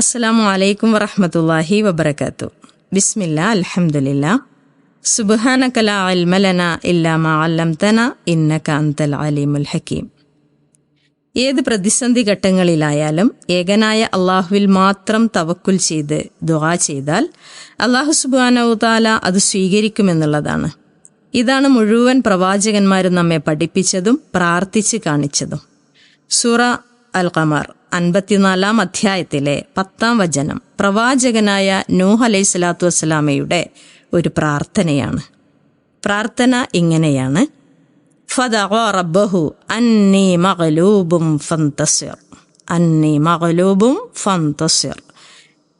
അസ്സലാമു അലൈക്കും വറഹമത്തല്ലാഹി വബർക്കാത്തു ബിസ്മില്ല അലഹമുല്ല സുബാന ലാ ഇൽമ ലനാ ഇല്ലാ മാ അല്ലംതന ഇന്നക അൻതൽ അലീമുൽ ഹക്കീം. ഏത് പ്രതിസന്ധി ഘട്ടങ്ങളിലായാലും ഏകനായ അള്ളാഹുവിൽ മാത്രം തവക്കുൽ ചെയ്ത് ദുആ ചെയ്താൽ അള്ളാഹു സുബാനവു താല അത് സ്വീകരിക്കുമെന്നുള്ളതാണ്. ഇതാണ് മുഴുവൻ പ്രവാചകന്മാരും നമ്മെ പഠിപ്പിച്ചതും പ്രാർത്ഥിച്ച് കാണിച്ചതും. സൂറ അൽ ഖമർ. അൻപത്തിനാലാം അധ്യായത്തിലെ പത്താം വചനം പ്രവാചകനായ നൂഹ് അലൈഹി സ്വലാത്തു വസ്സലാമയുടെ ഒരു പ്രാർത്ഥനയാണ്. പ്രാർത്ഥന ഇങ്ങനെയാണ്. റബ്ബഹു അന്നി മഗ്ലൂബും ഫന്തസിർ. അന്നി മഗ്ലൂബും ഫന്തസിർ.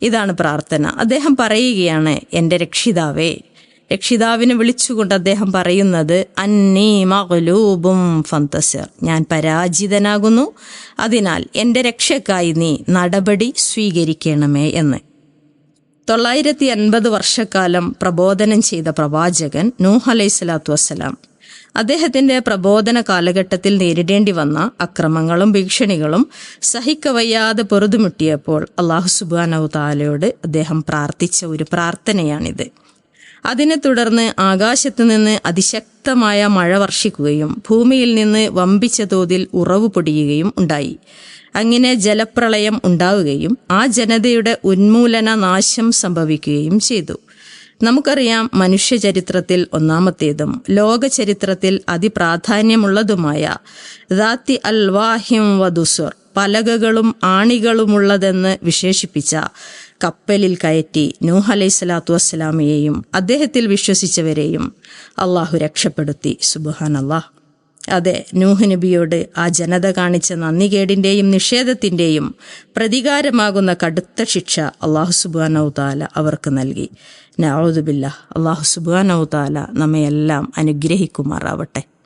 ഇതാണ് പ്രാർത്ഥന. അദ്ദേഹം പറയുകയാണ് എന്റെ രക്ഷിതാവേ രക്ഷിതാവിനെ വിളിച്ചുകൊണ്ട് അദ്ദേഹം പറയുന്നത് അന്നീ മകലൂബും ഫന്തസർ ഞാൻ പരാജിതനാകുന്നു. അതിനാൽ എന്റെ രക്ഷക്കായി നീ നടപടി സ്വീകരിക്കണമേ എന്ന്. തൊള്ളായിരത്തി അൻപത് വർഷക്കാലം പ്രബോധനം ചെയ്ത പ്രവാചകൻ നൂഹ് അലൈഹി സ്വലാത്തു വസ്സലാം അദ്ദേഹത്തിന്റെ പ്രബോധന കാലഘട്ടത്തിൽ നേരിടേണ്ടി വന്ന അക്രമങ്ങളും ഭീഷണികളും സഹിക്കവയ്യാതെ പൊറുതുമുട്ടിയപ്പോൾ അള്ളാഹു സുബാനവു താലയോട് അദ്ദേഹം പ്രാർത്ഥിച്ച ഒരു പ്രാർത്ഥനയാണിത്. അതിനെ തുടർന്ന് ആകാശത്തു നിന്ന് അതിശക്തമായ മഴ വർഷിക്കുകയും ഭൂമിയിൽ നിന്ന് വമ്പിച്ച തോതിൽ ഉറവ് പൊടിയുകയും ഉണ്ടായി. അങ്ങനെ ജലപ്രളയം ഉണ്ടാവുകയും ആ ജനതയുടെ ഉന്മൂലന നാശം സംഭവിക്കുകയും ചെയ്തു. നമുക്കറിയാം മനുഷ്യ ചരിത്രത്തിൽ ഒന്നാമത്തേതും ലോക ചരിത്രത്തിൽ അതിപ്രാധാന്യമുള്ളതുമായ ദാത്തി അൽ വാഹിം വദുസുർ പലകകളും ആണികളുമുള്ളതെന്ന് വിശേഷിപ്പിച്ച കപ്പലിൽ കയറ്റി നൂഹ് അലൈഹി സ്വലാത്തു വസ്സലാമയെയും അദ്ദേഹത്തിൽ വിശ്വസിച്ചവരെയും അള്ളാഹു രക്ഷപ്പെടുത്തി. സുബുഹാൻ അള്ളാഹ് അതെ നൂഹ് നബിയോട് ആ ജനത കാണിച്ച നന്ദികേടിന്റെയും നിഷേധത്തിന്റെയും പ്രതികാരമാകുന്ന കടുത്ത ശിക്ഷ അള്ളാഹു സുബാനൌതാല അവർക്ക് നൽകി. നൌദുബില്ല അള്ളാഹു സുബാനൌതാല നമ്മയെല്ലാം അനുഗ്രഹിക്കുമാറാവട്ടെ.